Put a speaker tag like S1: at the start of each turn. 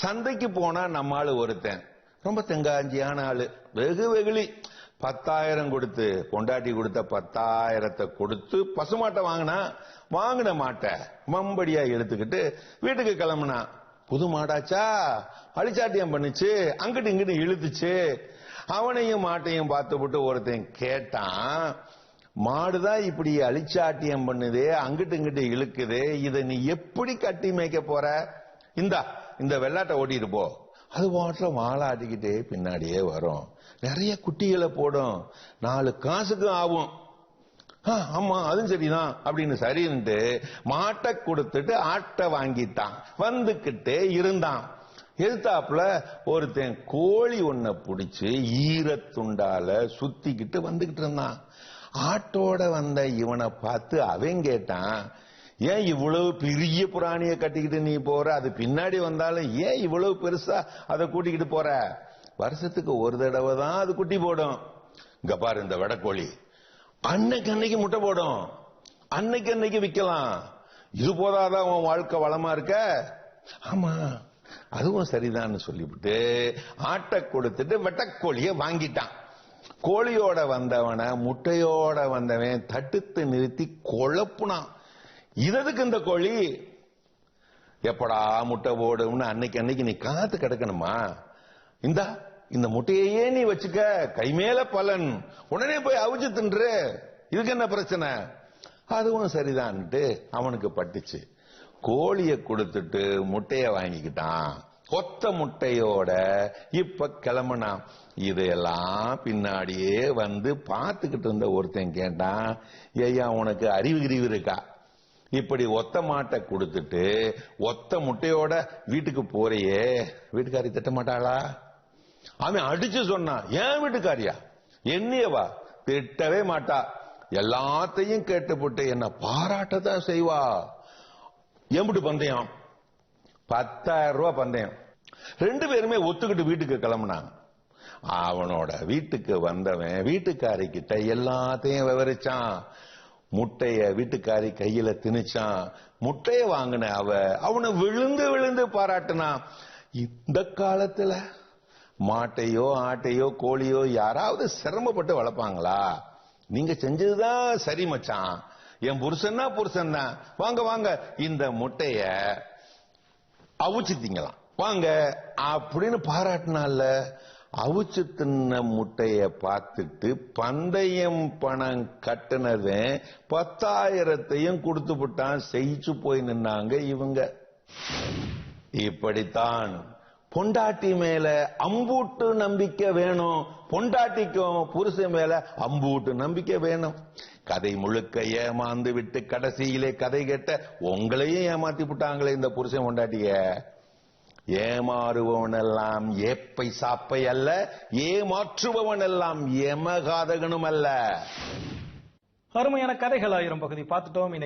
S1: சந்தைக்கு போனா நம்ம ஆளு ஒருத்தன். ரொம்ப தெங்காஞ்சியான ஆளு. வெகு வெகுளி. பத்தாயிரம் கொடுத்து பொண்டாட்டி கொடுத்த பத்தாயிரத்தை கொடுத்து பசுமாட்டை வாங்கினா வாங்கின மாட்டை மம்படியா எடுத்துக்கிட்டு வீட்டுக்கு கிளம்புனா புது மாடாச்சா? அழிச்சாட்டியம் பண்ணுச்சு. அங்கிட்டு இங்கிட்டு இழுத்துச்சு. அவனையும் மாட்டையும் பார்த்துவிட்டு ஒருத்தன் கேட்டான் மாடுதான் இப்படி அழிச்சாட்டியம் பண்ணுதே அங்கிட்டு இங்கிட்டு இழுக்குதே. இதை நீ எப்படி கட்டி மேய்க்க போற? இந்தா இந்த வெள்ளாட்டை ஓட்டிட்டு போ. அது பாட்டுல வாழாட்டிக்கிட்டே பின்னாடியே வரும். நிறைய குட்டிகளை போடும். நாலு காசுக்கும் ஆகும். ஆ, ஆமா அதுவும் சரிதான் அப்படின்னு சரின்ட்டு மாட்டை கொடுத்துட்டு ஆட்டை வாங்கிட்டான். வந்துக்கிட்டே இருந்தான். எதிர்த்தாப்புல ஒருத்தன் கோழி ஒன்ன புடிச்சு ஈரத்துண்டால சுத்திக்கிட்டு வந்துகிட்டு இருந்தான். ஆட்டோட வந்த இவனை பார்த்து அவன் கேட்டான் ஏன் இவ்வளவு பெரிய புராணிய கட்டிக்கிட்டு நீ போற? அது பின்னாடி வந்தாலும் ஏன் இவ்வளவு பெருசா அதை கூட்டிக்கிட்டு போற? வருஷத்துக்கு ஒரு தடவை தான் அது குட்டி போடும். இங்க பாரு இந்த வடக்கோழி. அன்னைக்கு அன்னைக்கு முட்டை போடும். அன்னைக்கு அன்னைக்கு விற்கலாம். இது போதாதான் உன் வாழ்க்கை வளமா இருக்க? ஆமா. அதுவும் சரிதான்னு சொல்லிவிட்டு ஆட்டை கொடுத்துட்டு வெட்டக்கோழிய வாங்கிட்டான். கோழியோட வந்தவன முட்டையோட வந்தவன் தடுத்து நிறுத்தி குழப்புனான். இததுக்கு இந்த கோழி எப்படா முட்டை போடும்னு அன்னைக்கு அன்னைக்கு நீ காத்து கிடக்கணுமா? இந்தா இந்த முட்டையையே நீ வச்சுக்க கைமேல பலன். உடனே போய் அவிச்சு தின்று. இதுக்கு என்ன பிரச்சனை? அதுவும் சரிதான்ட்டு அவனுக்கு பட்டுச்சு. கோழிய கொடுத்துட்டு முட்டைய வாங்கிக்கிட்டான். கொத்த முட்டையோட இப்ப கிளம்புனான். இதையெல்லாம் பின்னாடியே வந்து பார்த்துக்கிட்டு இருந்த ஒருத்தன் கேட்டான் ஐயா உனக்கு அறிவு கிரிவு இருக்கா? இப்படி ஒத்த மாட்டை கொடுத்துட்டு ஒத்த முட்டையோட வீட்டுக்கு போறையே. வீட்டுக்காரி திட்ட மாட்டாளா? அவன் அடிச்சு சொன்னான் ஏன் வீட்டுக்காரியா? என்னையவா திட்டவே மாட்டா. எல்லாத்தையும் கேட்டுப்பட்டு என்ன பாராட்டதான் செய்வா. எம்பிட்டு பந்தயம். பத்தாயிரம் ரூபாய் பந்தயம். ரெண்டு பேருமே ஒத்துக்கிட்டு வீட்டுக்கு கிளம்புனாங்க. அவனோட வீட்டுக்கு வந்தவன் வீட்டுக்காரி கிட்ட எல்லாத்தையும் விவரிச்சான். முட்டைய வீட்டுக்காரி கையில திணிச்சான். முட்டைய வாங்கின அவ அவனை விழுந்து விழுந்து பாராட்டினான். இந்த காலத்துல மாட்டையோ ஆட்டையோ கோழியோ யாராவது சிரமப்பட்டு வளர்ப்பாங்களா? நீங்க செஞ்சதுதான் சரி மச்சான். என் புருஷன்னா புருஷன் தான் வாங்க வாங்க. இந்த முட்டைய அவிச்சு திங்கலாம் வாங்க அப்படின்னு பாராட்டினால அவிச்சு தின்ன முட்டைய பார்த்துட்டு பந்தயம் பணம் கட்டுனதன் பத்தாயிரத்தையும் கொடுத்து விட்டான். செய்ச்சு போய் நின்னாங்க இவங்க. இப்படித்தான் பொண்டாட்டி மேல அம்பூட்டு நம்பிக்கை வேணும். பொண்டாட்டிக்கும் புருஷன் மேல அம்பூட்டு நம்பிக்கை வேணும். கதை முழுக்க ஏமாந்து விட்டு கடைசியிலே கதை கேட்ட உங்களையும் ஏமாத்தி விட்டாங்களே இந்த புருஷன் பொண்டாட்டிய. ஏமாறுபவன் எல்லாம் ஏப்பை சாப்பை அல்ல ஏமாற்றுபவன் எல்லாம் எமகாதகனும் அல்ல
S2: அருமையான கதைகள் ஆயிரம் பகுதி. பார்த்துட்டோம்